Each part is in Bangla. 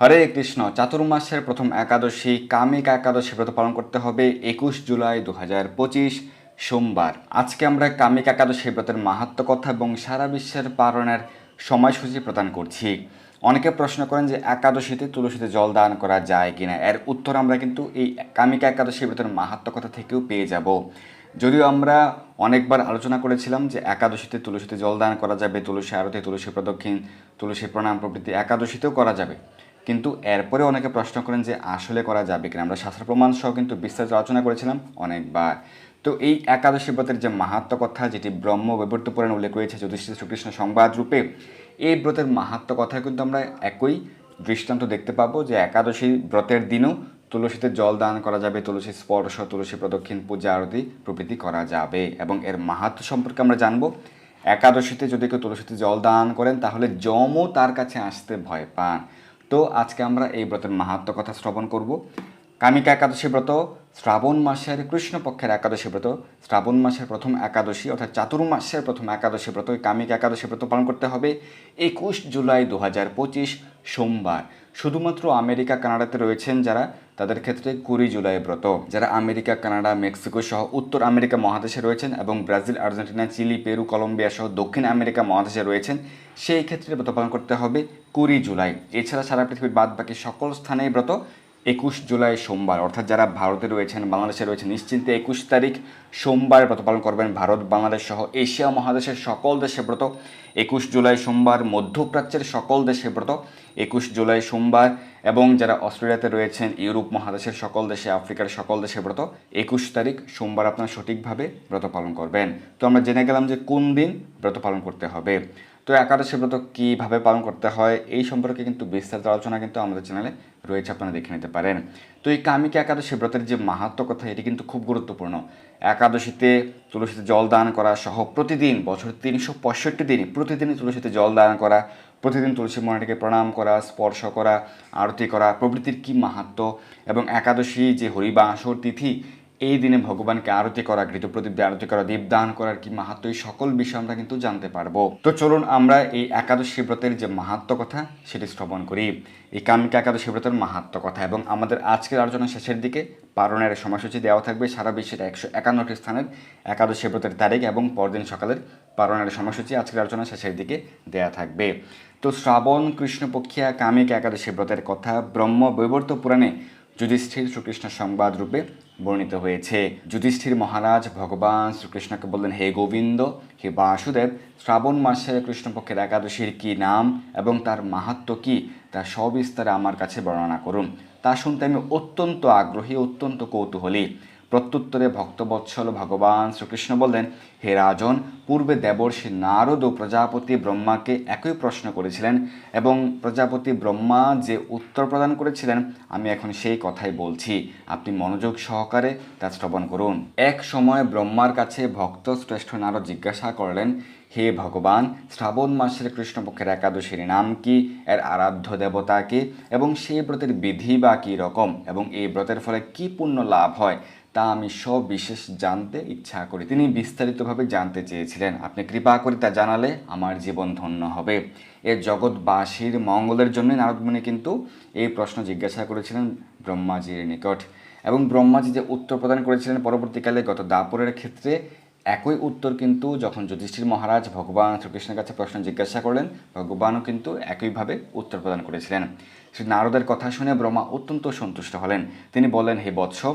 হরে কৃষ্ণ, চাতুর্মাসের প্রথম একাদশী, কামিকা একাদশী ব্রত পালন করতে হবে একুশ জুলাই দু হাজার পঁচিশ, সোমবার। আজকে আমরা কামিকা একাদশী ব্রতের মাহাত্ম কথা এবং সারা বিশ্বের পালনের সময়সূচি প্রদান করছি। অনেকে প্রশ্ন করেন যে একাদশীতে তুলসীতে জল দান করা যায় কিনা? এর উত্তর আমরা কিন্তু এই কামিকা একাদশী ব্রতের মাহাত্ম কথা থেকেও পেয়ে যাব। যদিও আমরা অনেকবার আলোচনা করেছিলাম যে একাদশীতে তুলসীতে জল দান করা যাবে, তুলসী আরতি, তুলসী প্রদক্ষিণ, তুলসী প্রণাম প্রভৃতি একাদশীতেও করা যাবে। কিন্তু এরপরে অনেকে প্রশ্ন করেন যে আসলে করা যাবে কিনা। আমরা শাস্ত্র প্রমাণ সহ কিন্তু বিস্তারিত আলোচনা করেছিলাম অনেকবার। তো এই একাদশী ব্রতের যে মাহাত্ম কথা, যেটি ব্রহ্ম বৈবর্ত পুরাণে উল্লেখ রয়েছে, যুধিষ্ঠির শ্রীকৃষ্ণ সংবাদ রূপে, এই ব্রতের মাহাত্ম কথা কিন্তু আমরা একই দৃষ্টান্ত দেখতে পাবো যে একাদশী ব্রতের দিনও তুলসীতে জল দান করা যাবে, তুলসী স্পর্শ, তুলসী প্রদক্ষিণ, পূজা আরতি প্রভৃতি করা যাবে এবং এর মাহাত্ম সম্পর্কে আমরা জানব। একাদশীতে যদি কেউ তুলসীতে জল দান করেন, তাহলে যমও তার কাছে আসতে ভয় পান। তো আজকে আমরা এই ব্রতের মাহাত্ম কথা শ্রবণ করব। কামিকা একাদশী ব্রত, শ্রাবণ মাসের কৃষ্ণপক্ষের একাদশী ব্রত, শ্রাবণ মাসের প্রথম একাদশী অর্থাৎ চাতুর্মাসের প্রথম একাদশী ব্রত কামিকা একাদশী ব্রত পালন করতে হবে একুশ জুলাই দু হাজার পঁচিশ সোমবার। শুধুমাত্র আমেরিকা, কানাডাতে রয়েছেন যারা। তাদের ক্ষেত্রে কুড়ি জুলাই ব্রত। যারা আমেরিকা, কানাডা, মেক্সিকো সহ উত্তর আমেরিকা মহাদেশে রয়েছেন এবং Brazil, Argentina, Chile, Peru, Colombia সহ দক্ষিণ আমেরিকা মহাদেশে রয়েছেন, সেই ক্ষেত্রে ব্রত পালন করতে হবে কুড়ি জুলাই। এছাড়া সারা পৃথিবীর বাদ বাকি সকল স্থানেই ব্রত একুশ জুলাই সোমবার, অর্থাৎ যারা ভারতে রয়েছেন, বাংলাদেশে রয়েছেন, নিশ্চিন্তে একুশ তারিখ সোমবার ব্রত পালন করবেন ভারত, বাংলাদেশ সহ এশিয়া মহাদেশের সকল দেশে ব্রত। একুশ জুলাই সোমবার মধ্যপ্রাচ্যের সকল দেশে ব্রত। একুশ জুলাই সোমবার এবং যারা অস্ট্রেলিয়াতে রয়েছেন, ইউরোপ মহাদেশের সকল দেশে, আফ্রিকার সকল দেশে ব্রত। একুশ তারিখ সোমবার আপনারা সঠিকভাবে ব্রত পালন করবেন। তো আমরা জেনে গেলাম যে কোন দিন ব্রত পালন করতে হবে। তো একাদশী ব্রত কীভাবে পালন করতে হয় এই সম্পর্কে কিন্তু বিস্তারিত আলোচনা কিন্তু আমাদের চ্যানেলে রয়েছে, আপনারা দেখে নিতে পারেন। তো এই কামিকা একাদশী ব্রতের যে মাহাত্ম কথা, এটি কিন্তু খুব গুরুত্বপূর্ণ। একাদশীতে তুলসীতে জল দান করা সহ প্রতিদিন, বছর তিনশো পঁয়ষট্টি দিন প্রতিদিনই তুলসীতে জল দান করা, প্রতিদিন তুলসী মণিটিকে প্রণাম করা, স্পর্শ করা, আরতি করা প্রভৃতির কী মাহাত্ম এবং একাদশী যে হরিবাসর তিথি এই দিনে ভগবানকে আরতি করা, ঘৃতপ্রদীপ দিয়ে আরতি করা দীপদান করার কি মাহাত্ম, এই সকল বিষয় আমরা কিন্তু জানতে পারব। তো চলুন আমরা এই একাদশী ব্রতের যে মাহাত্ম কথা, সেটি শ্রবণ করি। এই কামিকা একাদশী ব্রতের মাহাত্ম কথা এবং আমাদের আজকের আলোচনা শেষের দিকে পালনের সময়সূচি দেওয়া থাকবে সারা বিশ্বের একশো একান্নটি স্থানের একাদশী ব্রতের তারিখ এবং পরদিন সকালের পালনের সময়সূচি আজকের আলোচনা শেষের দিকে দেওয়া থাকবে। তো শ্রাবণ, কৃষ্ণপক্ষিয়া কামিকা একাদশী ব্রতের কথা, ব্রহ্ম, বৈবর্ত পুরাণে যুধিষ্ঠির শ্রীকৃষ্ণ সংবাদ রূপে বর্ণিত হয়েছে। যুধিষ্ঠির মহারাজ ভগবান শ্রীকৃষ্ণকে বললেন, হে গোবিন্দ, হে বাসুদেব, শ্রাবণ মাসে কৃষ্ণপক্ষের একাদশীর কি নাম এবং তার মাহাত্ম কি? তা সবিস্তারে আমার কাছে বর্ণনা করুন। তা শুনতে আমি অত্যন্ত আগ্রহী, অত্যন্ত কৌতূহলী। প্রত্যুত্তরে ভক্তবৎসল ভগবান শ্রীকৃষ্ণ বললেন, হে রাজন, পূর্বে দেবর্ষি নারদ ও প্রজাপতি ব্রহ্মাকে একই প্রশ্ন করেছিলেন এবং প্রজাপতি ব্রহ্মা যে উত্তর প্রদান করেছিলেন, আমি এখন সেই কথাই বলছি। আপনি মনোযোগ সহকারে তা শ্রবণ করুন। এক সময় ব্রহ্মার কাছে ভক্ত শ্রেষ্ঠ নারদ জিজ্ঞাসা করলেন, হে ভগবান, শ্রাবণ মাসের কৃষ্ণপক্ষের একাদশীর নাম কি? এর আরাধ্য দেবতা কে? এবং সেই ব্রতের বিধি বা কী রকম? এবং এই ব্রতের ফলে কি পুণ্য লাভ হয়? তা আমি সব বিশেষ জানতে ইচ্ছা করি। তিনি বিস্তারিতভাবে জানতে চেয়েছিলেন। আপনি কৃপা করে তা জানালে আমার জীবন ধন্য হবে। এ জগৎবাসীর মঙ্গলের জন্য নারদমুনি কিন্তু এই প্রশ্ন জিজ্ঞাসা করেছিলেন ব্রহ্মাজির নিকট। এবং ব্রহ্মাজি যে উত্তর প্রদান করেছিলেন পরবর্তীকালে গত দাপরের ক্ষেত্রে একই উত্তর কিন্তু যখন যুধিষ্ঠির মহারাজ ভগবান শ্রীকৃষ্ণের কাছে প্রশ্ন জিজ্ঞাসা করলেন, ভগবানও কিন্তু একইভাবে উত্তর প্রদান করেছিলেন। শ্রী নারদের কথা শুনে ব্রহ্মা অত্যন্ত সন্তুষ্ট হলেন। তিনি বললেন, হে বৎস,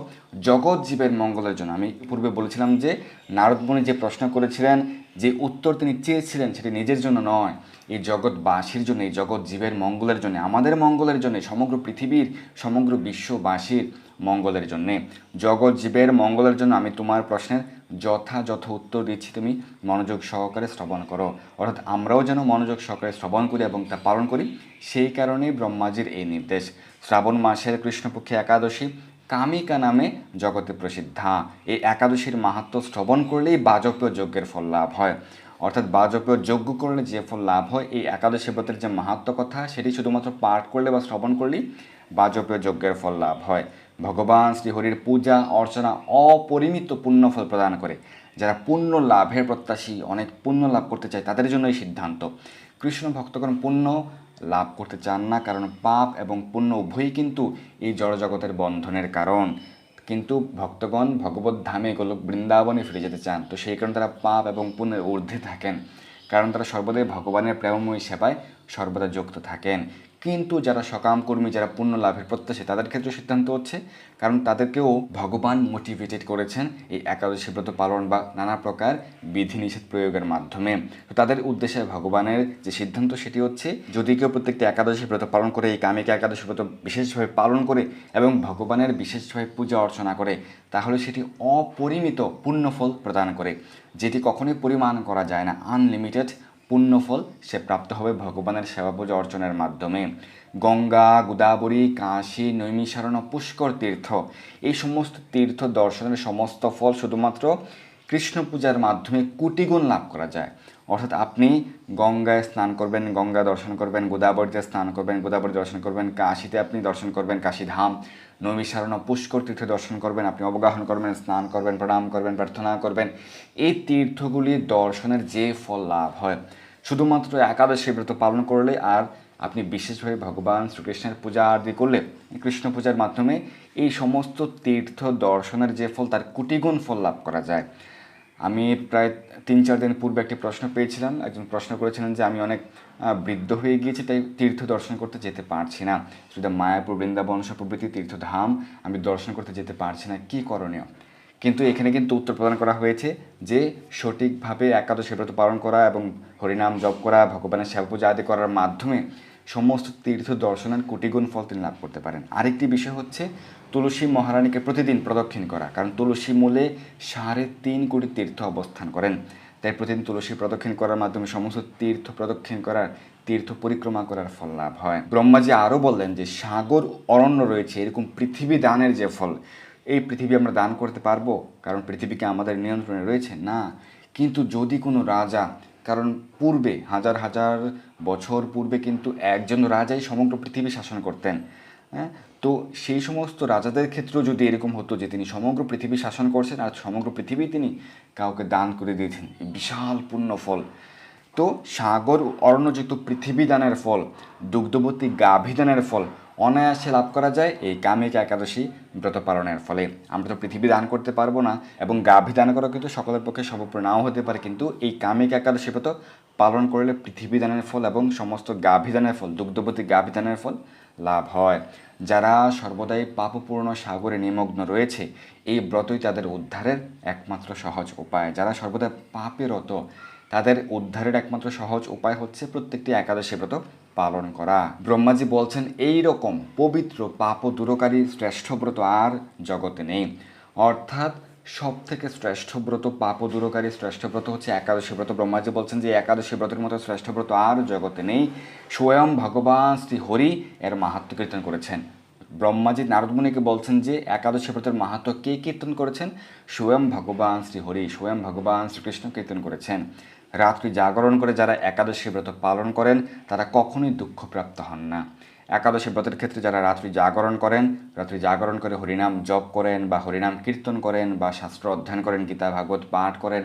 জগৎ জীবের মঙ্গলের জন্য। আমি পূর্বে বলেছিলাম যে, নারদমণি যে প্রশ্ন করেছিলেন যে উত্তর তিনি চেয়েছিলেন সেটি নিজের জন্য নয়। এই জগৎবাসীর জন্য, এই জগৎ জীবের মঙ্গলের জন্য, আমাদের মঙ্গলের জন্য, সমগ্র পৃথিবীর, সমগ্র বিশ্ববাসীর মঙ্গলের জন্যে। জগৎ জীবের মঙ্গলের জন্য আমি তোমার প্রশ্নের যথাযথ উত্তর দিচ্ছি। তুমি মনোযোগ সহকারে শ্রবণ করো। অর্থাৎ আমরাও যেন মনোযোগ সহকারে শ্রবণ করি এবং তা পালন করি, সেই কারণেই ব্রহ্মাজির এই নির্দেশ। শ্রাবণ মাসের কৃষ্ণপক্ষে একাদশী, কামিকা নামে জগতে প্রসিদ্ধা। এই একাদশীর মাহাত্ম শ্রবণ করলেই বাজপেয় যজ্ঞের ফল লাভ হয়। অর্থাৎ বাজপেয় যজ্ঞ করলে যে ফল লাভ হয়, এই একাদশী ব্রতের যে মাহাত্ম কথা, সেটি শুধুমাত্র পাঠ করলে বা শ্রবণ করলেই বাজপেয় যজ্ঞের ফল লাভ হয়। ভগবান শ্রীহরির পূজা, অর্চনা অপরিমিত পুণ্যফল প্রদান করে। যারা পুণ্য লাভের প্রত্যাশী, অনেক পুণ্য লাভ করতে চায়, তাদের জন্য এই সিদ্ধান্ত। কৃষ্ণ ভক্তগণ পুণ্য লাভ করতে চান না, কারণ পাপ এবং পুণ্য উভয়ই কিন্তু এই জড়জগতের বন্ধনের কারণ। কিন্তু ভক্তগণ ভগবত ধামে গোলক বৃন্দাবনে ফিরে যেতে চান, তো সেই কারণে তারা পাপ এবং পুণ্যের ঊর্ধ্বে থাকেন। কারণ তারা সর্বদাই ভগবানের প্রেমময়ী সেবায় সর্বদা যুক্ত থাকেন। কিন্তু যারা সকাম কর্মী, যারা পূর্ণ লাভের প্রত্যাশী তাদের ক্ষেত্রে সিদ্ধান্ত হচ্ছে। কারণ তাদেরকেও ভগবান মোটিভেটেড করেছেন এই একাদশী ব্রত পালন বা নানা প্রকার বিধিনিষেধ প্রয়োগের মাধ্যমে। তো তাদের উদ্দেশ্যে ভগবানের যে সিদ্ধান্ত, সেটি হচ্ছে যদি কেউ প্রত্যেকটি একাদশী ব্রত পালন করে, এই কামিকা একাদশী ব্রত বিশেষভাবে পালন করে এবং ভগবানের বিশেষভাবে পূজা অর্চনা করে, তাহলে সেটি অপরিমিত পুণ্যফল প্রদান করে, যেটি কখনোই পরিমাণ করা যায় না। আনলিমিটেড পুণ্যফল সে প্রাপ্ত হবে ভগবানের সেবা পূজা অর্চনের মাধ্যমে। গঙ্গা, গোদাবরী, কাশী নৈমিসারণ পুষ্কর তীর্থ, এই সমস্ত তীর্থ দর্শনের সমস্ত ফল শুধুমাত্র কৃষ্ণ পূজার মাধ্যমে কোটিগুণ লাভ করা যায়। অর্থাৎ আপনি গঙ্গায় স্নান করবেন, গঙ্গা দর্শন করবেন, গোদাবরীতে স্নান করবেন, গোদাবরী দর্শন করবেন, কাশীতে আপনি দর্শন করবেন কাশীধাম নৈমিসারণ পুষ্কর তীর্থ দর্শন করবেন, আপনি অবগাহন করবেন, স্নান করবেন, প্রণাম করবেন, প্রার্থনা করবেন। এই তীর্থগুলি দর্শনের যে ফল লাভ হয়। শুধুমাত্র একাদশী ব্রত পালন করলে আর আপনি বিশেষভাবে ভগবান শ্রীকৃষ্ণের পূজা আদি করলে, কৃষ্ণ পূজার মাধ্যমে এই সমস্ত তীর্থ দর্শনের যে ফল, তার কোটিগুণ ফল লাভ করা যায়। আমি প্রায় তিন চার দিন পূর্বে একটি প্রশ্ন পেয়েছিলাম। একজন প্রশ্ন করেছিলেন যে আমি অনেক বৃদ্ধ হয়ে গিয়েছি, তাই তীর্থ দর্শন করতে যেতে পারছি না। শুধু মায়াপুর বৃন্দাবন সহ প্রভৃতি তীর্থধাম, আমি দর্শন করতে যেতে পারছি না। কী করণীয়? কিন্তু এখানে কিন্তু উত্তর প্রদান করা হয়েছে যে সঠিকভাবে একাদশী ব্রত পালন করা এবং হরিনাম জপ করা, ভগবানের সেবা পূজা আদি করার মাধ্যমে সমস্ত তীর্থ দর্শনের কোটিগুণ ফল তিনি লাভ করতে পারেন। আরেকটি বিষয় হচ্ছে তুলসী মহারানীকে প্রতিদিন প্রদক্ষিণ করা, কারণ তুলসী মূলে সাড়ে তিন কোটি তীর্থ অবস্থান করেন। তাই প্রতিদিন তুলসী প্রদক্ষিণ করার মাধ্যমে সমস্ত তীর্থ প্রদক্ষিণ করার, তীর্থ পরিক্রমা করার ফল লাভ হয়। ব্রহ্মাজি আরও বললেন যে সাগর অরণ্য রয়েছে, এরকম পৃথিবী দানের যে ফল এই পৃথিবী আমরা দান করতে পারব? কারণ পৃথিবীকে আমাদের নিয়ন্ত্রণে রয়েছে? না। কিন্তু যদি কোনো রাজা, কারণ পূর্বে, হাজার হাজার বছর পূর্বে কিন্তু একজন রাজাই সমগ্র পৃথিবী শাসন করতেন হ্যাঁ? তো সেই সমস্ত রাজাদের ক্ষেত্রেও যদি এরকম হতো যে তিনি সমগ্র পৃথিবী শাসন করছেন আর সমগ্র পৃথিবী তিনি কাউকে দান করে দিয়েছেন বিশাল পুণ্য ফল। তো সাগর অরণ্যযুক্ত পৃথিবী দানের ফল, দুগ্ধবতী গাভী দানের ফল অনায়াসে লাভ করা যায়। এই কামিকা একাদশী ব্রত পালনের ফলে। আমরা তো পৃথিবী দান করতে পারব না এবং গাভী দান করা কিন্তু সকলের পক্ষে সম্ভব নাও হতে পারে। কিন্তু এই কামিকা একাদশী ব্রত পালন করলে পৃথিবী দানের ফল এবং সমস্ত গাভী দানের ফল, দুগ্ধবতী গাভী দানের ফল লাভ হয়। যারা সর্বদাই পাপপূর্ণ সাগরে নিমগ্ন রয়েছে, এই ব্রতই তাদের উদ্ধারের একমাত্র সহজ উপায়। যারা সর্বদা পাপেরত তাদের উদ্ধারের একমাত্র সহজ উপায় হচ্ছে প্রত্যেকটি একাদশী ব্রত পালন করা। ব্রহ্মাজি বলছেন এই রকম পবিত্র পাপ দূরকারী শ্রেষ্ঠ ব্রত আর জগতে নেই। অর্থাৎ সব থেকে শ্রেষ্ঠ ব্রত পাপ দূরকারী শ্রেষ্ঠ ব্রত হচ্ছে একাদশী ব্রত। ব্রহ্মাজি বলছেন যে, একাদশী ব্রতের মতো শ্রেষ্ঠ ব্রত আর জগতে নেই। স্বয়ং ভগবান শ্রী হরি এর মাহাত্ম কীর্তন করেছেন। ব্রহ্মাজি নারদমুনিকে বলছেন যে, একাদশী ব্রতের মাহাত্ম কে কীর্তন করেছেন? স্বয়ং ভগবান শ্রী হরি, স্বয়ং ভগবান শ্রীকৃষ্ণ কীর্তন করেছেন। রাত্রি জাগরণ করে যারা একাদশী ব্রত পালন করেন, তারা কখনোই দুঃখপ্রাপ্ত হন না। একাদশী ব্রতের ক্ষেত্রে যারা রাত্রি জাগরণ করেন, রাত্রি জাগরণ করে হরিনাম জপ করেন বা হরিনাম কীর্তন করেন বা শাস্ত্র অধ্যয়ন করেন, গীতা, ভাগবত পাঠ করেন,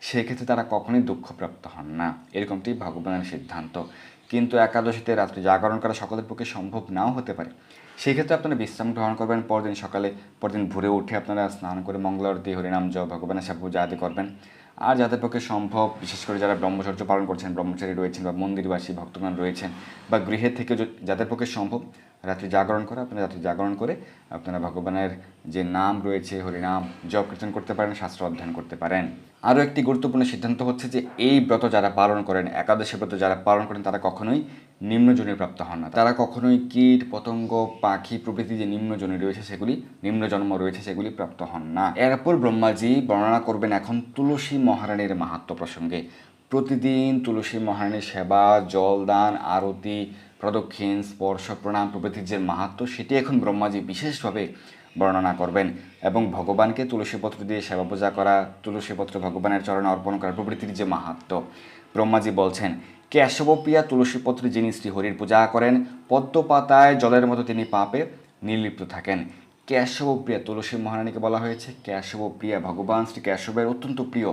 সেক্ষেত্রে তারা কখনোই দুঃখপ্রাপ্ত হন না। এরকমটি ভগবানের সিদ্ধান্ত। কিন্তু একাদশীতে রাত্রি জাগরণ করা সকলের পক্ষে সম্ভব নাও হতে পারে। সেই ক্ষেত্রে আপনারা বিশ্রাম গ্রহণ করবেন, পরদিন সকালে, পরদিন ভোরে উঠে আপনারা স্নান করে মঙ্গলারতি, হরিনাম জপ, ভগবানের সাথে পূজা আদি করবেন। আর যাদের পক্ষে সম্ভব, বিশেষ করে যারা ব্রহ্মচর্য পালন করছেন, ব্রহ্মচারী রয়েছেন বা মন্দিরবাসী, ভক্তগণ রয়েছেন বা গৃহের থেকে যাদের পক্ষে সম্ভব, রাত্রি জাগরণ করে, আপনারা রাত্রি জাগরণ করে আপনারা ভগবানের যে নাম রয়েছে, হরিনাম জপ কীর্তন করতে পারেন, শাস্ত্র অধ্যয়ন করতে পারেন। আরও একটি গুরুত্বপূর্ণ সিদ্ধান্ত হচ্ছে যে, এই ব্রত যারা পালন করেন, একাদশী ব্রত যারা পালন করেন, তারা কখনোই নিম্নজনী প্রাপ্ত হন না। তারা কখনোই কীট, পতঙ্গ, পাখি প্রভৃতি যে নিম্নজনী রয়েছে সেগুলি নিম্ন জন্ম রয়েছে সেগুলি প্রাপ্ত হন না। এরপর ব্রহ্মাজি বর্ণনা করবেন এখন তুলসী মহারানীর মাহাত্ম প্রসঙ্গে। প্রতিদিন তুলসী মহারানীর সেবা জলদান আরতি, প্রদক্ষিণ, স্পর্শ, প্রণাম প্রভৃতির যে মাহাত্ম, সেটি এখন ব্রহ্মাজি বিশেষভাবে বর্ণনা করবেন এবং ভগবানকে তুলসীপত্র দিয়ে সেবা পূজা করা তুলসীপত্র ভগবানের চরণে অর্পণ করা প্রভৃতির যে মাহাত্ম। ব্রহ্মাজি বলছেন কেশবপ্রিয়া তুলসীপত্রে যিনি শ্রীহরির পূজা করেন, পদ্মপাতায় জলের মতো তিনি পাপে নির্লিপ্ত থাকেন। কেশবপ্রিয়া, তুলসী মহারানীকে বলা হয়েছে, কেশবপ্রিয়া ভগবান শ্রী কেশবের অত্যন্ত প্রিয়।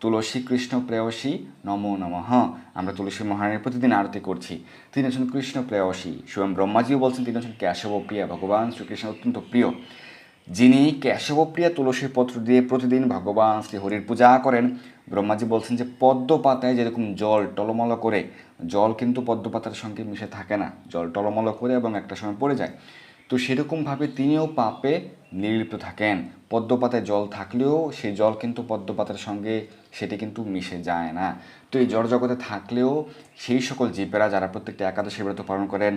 তুলসী কৃষ্ণ প্রেয়সী, নমো নমঃ। আমরা তুলসী মহারানীর প্রতিদিন আরতি করছি। তিনি হচ্ছেন কৃষ্ণ প্রেয়সী। স্বয়ং ব্রহ্মাজিও বলছেন তিনি হচ্ছেন কেশব প্রিয়া ভগবান শ্রীকৃষ্ণ অত্যন্ত প্রিয়। যিনি কেশবপ্রিয়া তুলসী পত্র দিয়ে প্রতিদিন ভগবান শ্রী হরির পূজা করেন, ব্রহ্মাজি বলছেন যে পদ্মপাতায় যেরকম জল টলমল করে, জল কিন্তু পদ্মপাতার সঙ্গে মিশে থাকে না। জল টলমল করে এবং একটা সময় পড়ে যায়। তো সেরকমভাবে তিনিও পাপে নির্লিপ্ত থাকেন। পদ্মপাতায় জল থাকলেও সেই জল কিন্তু পদ্মপাতার সঙ্গে সেটি কিন্তু মিশে যায় না। তো এই জড় জগতে থাকলেও সেই সকল জীবেরা যারা প্রত্যেকটা একাদশী ব্রত পালন করেন,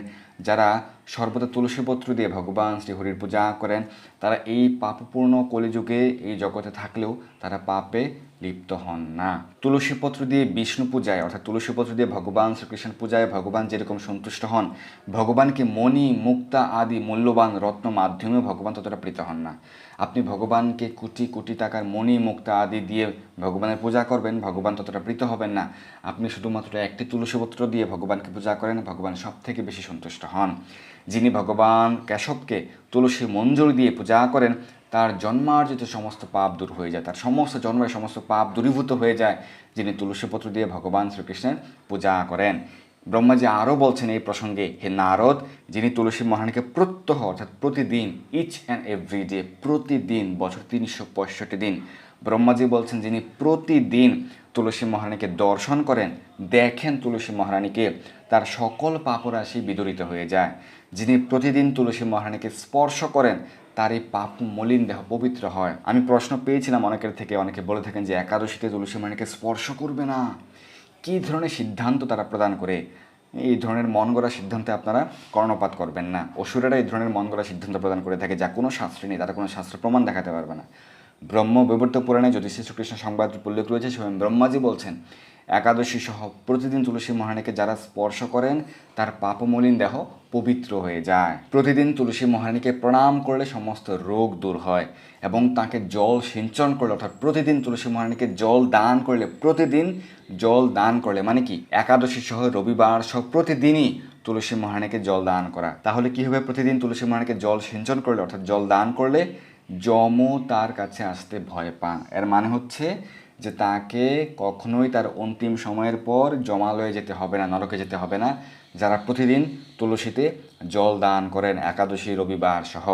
যারা সর্বদা তুলসীপত্র দিয়ে ভগবান শ্রী হরির পূজা করেন, তারা এই পাপপূর্ণ কলিযুগে এই জগতে থাকলেও তারা পাপে লিপ্ত হন না। তুলসীপত্র দিয়ে বিষ্ণু পূজায়, অর্থাৎ তুলসীপত্র দিয়ে ভগবান শ্রীকৃষ্ণ পূজায় ভগবান যেরকম সন্তুষ্ট হন ভগবানকে মণি, মুক্তা আদি মূল্যবান রত্ন মাধ্যমে ভগবান ততটা প্রীত হন না। আপনি ভগবানকে কোটি কোটি টাকার মণি, মুক্তা আদি দিয়ে ভগবানের পূজা করবেন, ভগবান ততটা প্রীত হবেন না। আপনি শুধুমাত্র একটি তুলসীপত্র দিয়ে ভগবানকে পূজা করেন, ভগবান সব থেকে বেশি সন্তুষ্ট হন। যিনি ভগবান কেশবকে তুলসী মঞ্জুরি দিয়ে পূজা করেন, তার জন্মার্জিত সমস্ত পাপ দূর হয়ে যায়, তার সমস্ত জন্মের সমস্ত পাপ দূরীভূত হয়ে যায়। যিনি তুলসীপত্র দিয়ে ভগবান শ্রীকৃষ্ণের পূজা করেন। ব্রহ্মাজি আরও বলছেন এই প্রসঙ্গে, হে নারদ, যিনি তুলসী মহারানীকে প্রত্যহ, অর্থাৎ প্রতিদিন ইচ অ্যান্ড এভরি ডে প্রতিদিন, বছর তিনশো পঁয়ষট্টি দিন, ব্রহ্মাজি বলছেন যিনি প্রতিদিন তুলসী মহারানীকে দর্শন করেন, দেখেন তুলসী মহারানীকে, তার সকল পাপরাশি বিদরিত হয়ে যায়। যিনি প্রতিদিন তুলসী মহারানীকে স্পর্শ করেন তার এই পাপ মলিন দেহ পবিত্র হয়। আমি প্রশ্ন পেয়েছিলাম অনেকের থেকে, অনেকে বলে থাকেন যে একাদশীতে তুলসী মহারানীকে স্পর্শ করবে না। কী ধরনের সিদ্ধান্ত তারা প্রদান করে? এই ধরনের মন গড়া সিদ্ধান্তে আপনারা কর্ণপাত করবেন না। অসুরেরা এই ধরনের মন গড়া সিদ্ধান্ত প্রদান করে থাকে যা কোনো শাস্ত্রে নেই, তারা কোনো শাস্ত্র প্রমাণ দেখাতে পারবে না। ব্রহ্ম বিবর্ত পুরাণে যদি শ্রীকৃষ্ণ সংবাদ উল্লেখ রয়েছে, স্বয়ং ব্রহ্মাজি বলছেন একাদশী সহ প্রতিদিন তুলসী মহারানীকে যারা স্পর্শ করেন, তার পাপমলিন দেহ পবিত্র হয়ে যায়। প্রতিদিন তুলসী মহারানীকে প্রণাম করলে সমস্ত রোগ দূর হয় এবং তাকে জল সিঞ্চন করলে, অর্থাৎ প্রতিদিন তুলসী মহারানীকে জল দান করলে, প্রতিদিন জল দান করলে মানে কি, একাদশী সহ রবিবার সহ প্রতিদিনই তুলসী মহারানীকে জল দান করা। তাহলে কি হবে? প্রতিদিন তুলসী মহারানীকে জল সিঞ্চন করলে, অর্থাৎ জল দান করলে, যমও তার কাছে আসতে ভয় পান। এর মানে হচ্ছে যে তাকে কখনোই তার অন্তিম সময়ের পর জমালয়ে যেতে হবে না, নরকে যেতে হবে না। যারা প্রতিদিন তুলসীতে জল দান করেন একাদশী, রবিবার সহ।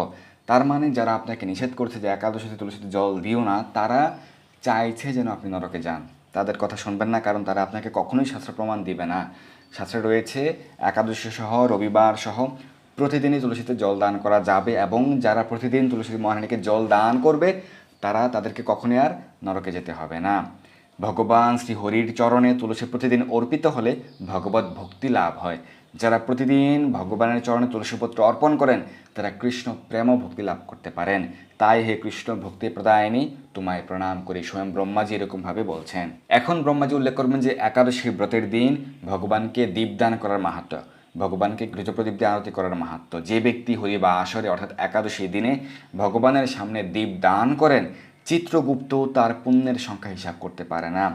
তার মানে যারা আপনাকে নিষেধ করছে যে একাদশীতে তুলসীতে জল দিও না, তারা চাইছে যেন আপনি নরকে যান। তাদের কথা শুনবেন না, কারণ তারা আপনাকে কখনোই শাস্ত্র প্রমাণ দিবে না। শাস্ত্রে রয়েছে, একাদশী সহ, রবিবার সহ প্রতিদিনই তুলসীতে জল দান করা যাবে এবং যারা প্রতিদিন তুলসী মহারানীকে জল দান করবে, তারা তাদেরকে কখনোই আর নরকে যেতে হবে না। ভগবান শ্রী হরির চরণে তুলসী প্রতিদিন অর্পিত হলে ভগবত ভক্তি লাভ হয়। যারা প্রতিদিন ভগবানের চরণে তুলসীপত্র অর্পণ করেন, তারা কৃষ্ণ প্রেম ভক্তি লাভ করতে পারেন। তাই হে কৃষ্ণ ভক্তি প্রদায়নী, তোমায় প্রণাম করি, স্বয়ং ব্রহ্মাজি এরকমভাবে বলছেন। এখন ব্রহ্মাজি উল্লেখ করবেন যে একাদশী ব্রতের দিন ভগবানকে দীপদান করার মাহাত্ম, ভগবানকে ঘৃতপ্রদীপ দিয়ে আরতি করার মাহাত্ম। যে ব্যক্তি হরি বা আসরে অর্থাৎ একাদশী দিনে ভগবানের সামনে দীপ দান করেন চিত্রগুপ্ত তার পুণ্যের সংখ্যা হিসাব করতে পারে না।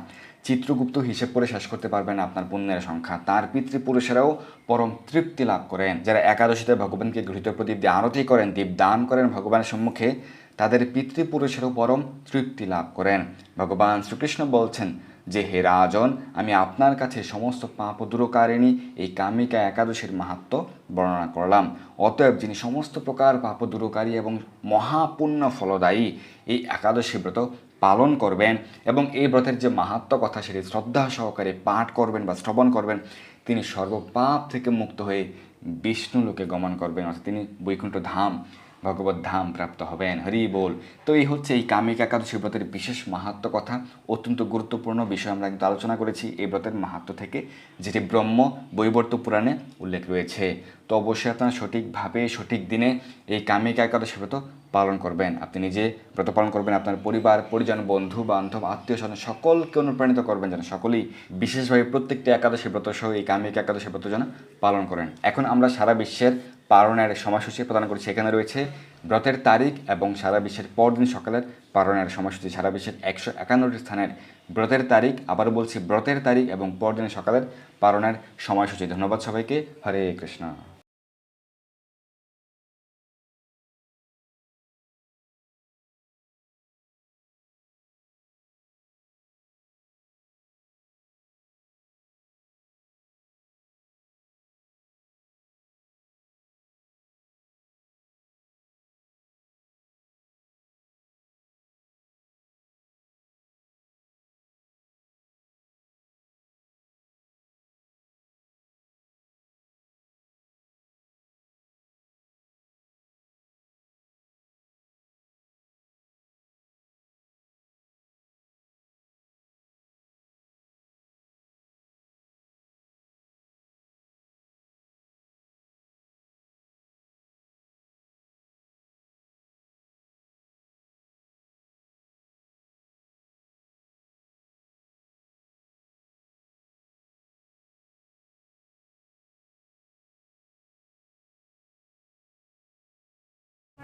চিত্রগুপ্ত হিসেব করে শেষ করতে পারবেন আপনার পুণ্যের সংখ্যা। তার পিতৃপুরুষেরাও পরম তৃপ্তি লাভ করেন। যারা একাদশীতে ভগবানকে গৃহীত প্রদীপ দিয়ে আরতি করেন, দীপ দান করেন ভগবানের সম্মুখে, তাদের পিতৃপুরুষেরও পরম তৃপ্তি লাভ করেন। ভগবান শ্রীকৃষ্ণ বলছেন যে হে রাজন, আমি আপনার কাছে সমস্ত পাপ দূরকারিণী এই কামিকা একাদশীর মাহাত্ম বর্ণনা করলাম। অতএব যিনি সমস্ত প্রকার পাপ দূরকারী এবং মহাপুণ্য ফলদায়ী এই একাদশী ব্রত পালন করবেন এবং এই ব্রতের যে মাহাত্ম কথা সেটি শ্রদ্ধা সহকারে পাঠ করবেন বা শ্রবণ করবেন, তিনি সর্বপাপ থেকে মুক্ত হয়ে বিষ্ণু লোকে গমন করবেন। অর্থাৎ তিনি বৈকুণ্ঠ ধাম। ভগবত ধাম প্রাপ্ত হবেন। হরি বল। তো এই হচ্ছে এই কামিক একাদশী ব্রতের বিশেষ মাহাত্ম কথা। অত্যন্ত গুরুত্বপূর্ণ বিষয় আমরা কিন্তু আলোচনা করেছি এই ব্রতের মাহাত্ম থেকে, যেটি ব্রহ্ম বৈবর্ত পুরাণে উল্লেখ রয়েছে। তো অবশ্যই আপনারা সঠিকভাবে, সঠিক দিনে এই কামিক একাদশী ব্রত পালন করবেন। আপনি নিজে ব্রত পালন করবেন, আপনার পরিবার, পরিজন, বন্ধু, বান্ধব, আত্মীয় স্বজন, সকলকে অনুপ্রাণিত করবেন যেন সকলেই বিশেষভাবে প্রত্যেকটি একাদশী ব্রত সহ এই কামিক একাদশী ব্রত যেন পালন করেন। এখন আমরা সারা বিশ্বের পালনের সময়সূচি প্রদান করেছে। এখানে রয়েছে ব্রতের তারিখ এবং সারা বিশ্বের পরদিন সকালের পালনের সময়সূচি। সারা বিশ্বের একশো একান্নটি স্থানের ব্রতের তারিখ। আবার বলছি, ব্রতের তারিখ এবং পরদিন সকালের পারণের সময়সূচি। ধন্যবাদ সবাইকে। হরে কৃষ্ণ।